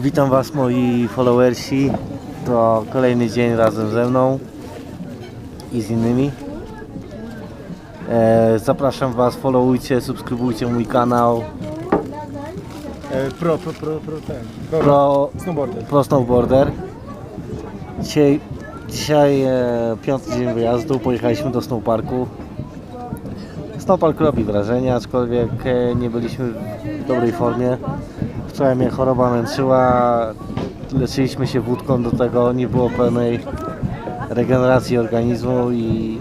Witam Was moi followersi. To kolejny dzień razem ze mną i z innymi. E, Zapraszam Was, followujcie, subskrybujcie mój kanał E, pro, pro, pro, pro, ten. Pro, Pro, Snowboarder. Pro Snowboarder. Dzisiaj, dzisiaj e, piąty dzień wyjazdu, pojechaliśmy do snowparku. Snowpark robi wrażenie, aczkolwiek e, nie byliśmy w dobrej formie. Wczoraj mnie choroba męczyła, leczyliśmy się wódką, do tego nie było pełnej regeneracji organizmu i,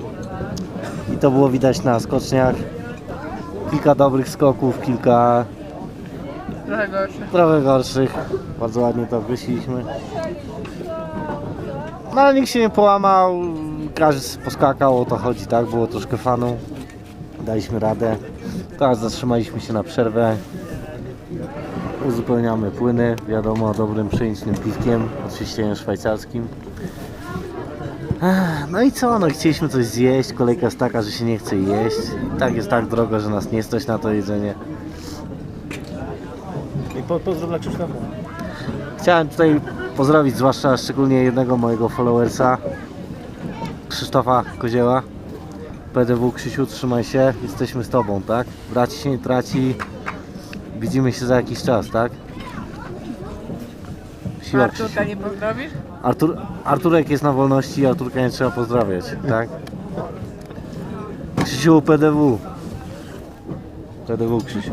i to było widać na skoczniach. Kilka dobrych skoków, kilka Trochę gorsze. trochę gorszych. Bardzo ładnie to wysiliśmy. No ale nikt się nie połamał, każdy poskakał, o to chodzi, tak? Było troszkę fanu. Daliśmy radę. Teraz zatrzymaliśmy się na przerwę. Uzupełniamy płyny, wiadomo, dobrym pszenicznym piwkiem, oczywiście szwajcarskim. No i co, no chcieliśmy coś zjeść, kolejka jest taka, że się nie chce jeść. I tak jest tak drogo, że nas nie stać na to jedzenie. I po, pozdrow dla Krzysztofa. Chciałem tutaj pozdrowić zwłaszcza szczególnie jednego mojego followersa Krzysztofa Kozieła PDW Krzysiu, trzymaj się, jesteśmy z Tobą, tak? Braci się nie traci, widzimy się za jakiś czas, tak? Siła Arturka nie pozdrowisz? Artur, Arturek jest na wolności, Arturka nie trzeba pozdrawiać, tak? Krzysiu PDW PDW Krzysiu